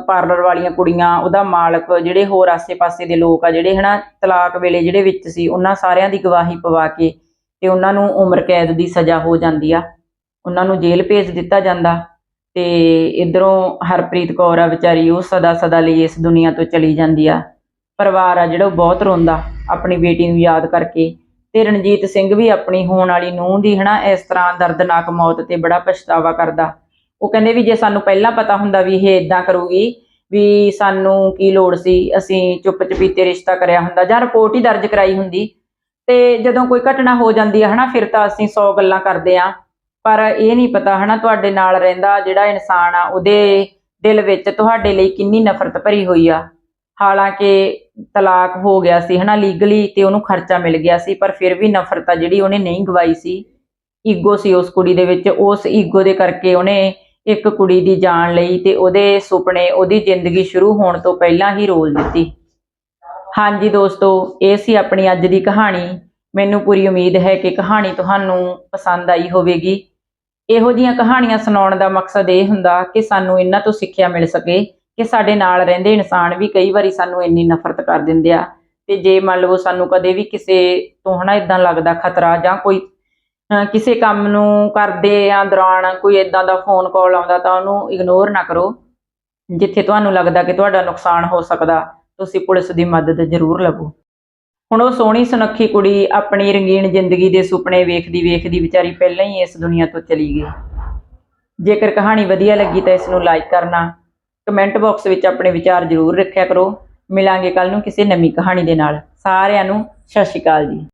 ਪਾਰਲਰ ਵਾਲੀਆਂ ਕੁੜੀਆਂ, ਉਹਦਾ ਮਾਲਕ ਜਿਹੜੇ ਹੋਰ ਆਸੇ-ਪਾਸੇ ਦੇ ਲੋਕ ਆ, ਜਿਹੜੇ ਹਨਾ ਤਲਾਕ ਵੇਲੇ ਜਿਹੜੇ ਵਿੱਚ ਸੀ, ਉਹਨਾਂ ਸਾਰਿਆਂ ਦੀ ਗਵਾਹੀ ਪਵਾ ਕੇ ਤੇ ਉਹਨਾਂ ਨੂੰ ਉਮਰ ਕੈਦ ਦੀ ਸਜ਼ਾ ਹੋ ਜਾਂਦੀ ਆ। ਉਹਨਾਂ ਨੂੰ ਜੇਲ੍ਹ ਭੇਜ ਦਿੱਤਾ ਜਾਂਦਾ ਤੇ ਇਧਰੋਂ ਹਰਪ੍ਰੀਤ ਕੌਰ ਆ ਵਿਚਾਰੀ, ਉਹ ਸਦਾ ਸਦਾ ਲਈ ਇਸ ਦੁਨੀਆ ਤੋਂ ਚਲੀ ਜਾਂਦੀ ਆ। ਪਰਿਵਾਰ ਆ ਜਿਹੜਾ ਉਹ ਬਹੁਤ ਰੋਂਦਾ ਆਪਣੀ ਬੇਟੀ ਨੂੰ ਯਾਦ ਕਰਕੇ ਤੇ ਰਣਜੀਤ ਸਿੰਘ ਵੀ ਆਪਣੀ ਹੋਣ ਵਾਲੀ ਨੂੰਹ ਦੀ ਹਨਾ, ਇਸ ਤਰ੍ਹਾਂ ਦਰਦਨਾਕ ਮੌਤ ਤੇ ਬੜਾ ਪਛਤਾਵਾ ਕਰਦਾ। ਉਹ ਕਹਿੰਦੇ ਵੀ ਜੇ ਸਾਨੂੰ ਪਹਿਲਾਂ ਪਤਾ ਹੁੰਦਾ ਵੀ ਇਹ ਇਦਾਂ ਕਰੂਗੀ ਵੀ ਸਾਨੂੰ ਕੀ ਲੋੜ ਸੀ, ਅਸੀਂ ਚੁੱਪ ਚਪੀਤੇ ਰਿਸ਼ਤਾ ਕਰਿਆ ਹੁੰਦਾ ਜਾਂ ਰਿਪੋਰਟ ਹੀ ਦਰਜ ਕਰਾਈ ਹੁੰਦੀ ਤੇ ਜਦੋਂ ਕੋਈ ਘਟਨਾ ਹੋ ਜਾਂਦੀ ਹੈ ਹਨਾ, ਫਿਰ ਤਾਂ ਅਸੀਂ 100 ਗੱਲਾਂ ਕਰਦੇ ਆ। ਪਰ ਇਹ ਨਹੀਂ ਪਤਾ ਹਨਾ ਤੁਹਾਡੇ ਨਾਲ ਰਹਿੰਦਾ ਜਿਹੜਾ ਇਨਸਾਨ ਆ, ਉਹਦੇ ਦਿਲ ਵਿੱਚ ਤੁਹਾਡੇ ਲਈ ਕਿੰਨੀ ਨਫ਼ਰਤ ਭਰੀ ਹੋਈ ਆ। ਹਾਲਾਂਕਿ ਤਲਾਕ ਹੋ ਗਿਆ ਸੀ ਹਨਾ ਲੀਗਲੀ ਤੇ ਉਹਨੂੰ ਖਰਚਾ ਮਿਲ ਗਿਆ ਸੀ, ਪਰ ਫਿਰ ਵੀ ਨਫ਼ਰਤ ਆ ਜਿਹੜੀ ਉਹਨੇ ਨਹੀਂ ਗਵਾਈ ਸੀ। ਈਗੋ ਸੀ ਉਸ ਕੁੜੀ ਦੇ ਵਿੱਚ, ਉਸ ਈਗੋ ਦੇ ਕਰਕੇ ਉਹਨੇ ਇੱਕ ਕੁੜੀ ਦੀ ਜਾਨ ਲਈ ਤੇ ਉਹਦੇ ਸੁਪਨੇ, ਉਹਦੀ ਜ਼ਿੰਦਗੀ ਸ਼ੁਰੂ ਹੋਣ ਤੋਂ ਪਹਿਲਾਂ ਹੀ ਰੋਲ ਦਿੱਤੀ। ਹਾਂਜੀ ਦੋਸਤੋ, ਇਹ ਸੀ ਆਪਣੀ ਅੱਜ ਦੀ ਕਹਾਣੀ। ਮੈਨੂੰ ਪੂਰੀ ਉਮੀਦ ਹੈ ਕਿ ਕਹਾਣੀ ਤੁਹਾਨੂੰ ਪਸੰਦ ਆਈ ਹੋਵੇਗੀ। ਇਹੋ ਜੀਆਂ ਕਹਾਣੀਆਂ ਸੁਣਾਉਣ ਦਾ ਮਕਸਦ ਇਹ ਹੁੰਦਾ ਕਿ ਸਾਨੂੰ ਇਹਨਾਂ ਤੋਂ ਸਿੱਖਿਆ ਮਿਲ ਸਕੇ ਕਿ ਸਾਡੇ ਨਾਲ ਰਹਿੰਦੇ ਇਨਸਾਨ ਵੀ ਕਈ ਵਾਰੀ ਸਾਨੂੰ ਇੰਨੀ ਨਫ਼ਰਤ ਕਰ ਦਿੰਦੇ ਆ। ਤੇ ਜੇ ਮੰਨ ਲਓ ਸਾਨੂੰ ਕਦੇ ਵੀ ਕਿਸੇ ਤੋਂ ਹਨਾ ਇਦਾਂ ਲੱਗਦਾ ਖਤਰਾ ਜਾਂ ਕੋਈ ਕਿਸੇ ਕੰਮ ਨੂੰ ਕਰਦੇ ਆ ਦੌਰਾਨ ਕੋਈ ਇਦਾਂ ਦਾ ਫੋਨ ਕਾਲ ਆਉਂਦਾ ਤਾਂ ਉਹਨੂੰ ਇਗਨੋਰ ਨਾ ਕਰੋ। ਜਿੱਥੇ ਤੁਹਾਨੂੰ ਲੱਗਦਾ ਕਿ ਤੁਹਾਡਾ ਨੁਕਸਾਨ ਹੋ ਸਕਦਾ, ਤੁਸੀਂ ਪੁਲਿਸ ਦੀ ਮਦਦ ਜ਼ਰੂਰ ਲਵੋ। ਹੁਣ ਉਹ ਸੋਹਣੀ ਸੁਨੱਖੀ ਕੁੜੀ ਆਪਣੀ ਰੰਗੀਨ ਜ਼ਿੰਦਗੀ ਦੇ ਸੁਪਨੇ ਵੇਖਦੀ ਵੇਖਦੀ ਵਿਚਾਰੀ ਪਹਿਲਾਂ ਹੀ ਇਸ ਦੁਨੀਆ ਤੋਂ ਚਲੀ ਗਈ। ਜੇਕਰ ਕਹਾਣੀ ਵਧੀਆ ਲੱਗੀ ਤਾਂ ਇਸ ਨੂੰ ਲਾਈਕ ਕਰਨਾ ਕਮੈਂਟ ਬਾਕਸ ਵਿੱਚ ਆਪਣੇ ਵਿਚਾਰ ਜ਼ਰੂਰ ਰੱਖਿਆ ਕਰੋ। ਮਿਲਾਂਗੇ ਕੱਲ ਨੂੰ ਕਿਸੇ ਨਵੀਂ ਕਹਾਣੀ ਦੇ ਨਾਲ। ਸਾਰਿਆਂ ਨੂੰ ਸਤਿ ਸ਼੍ਰੀ ਅਕਾਲ ਜੀ।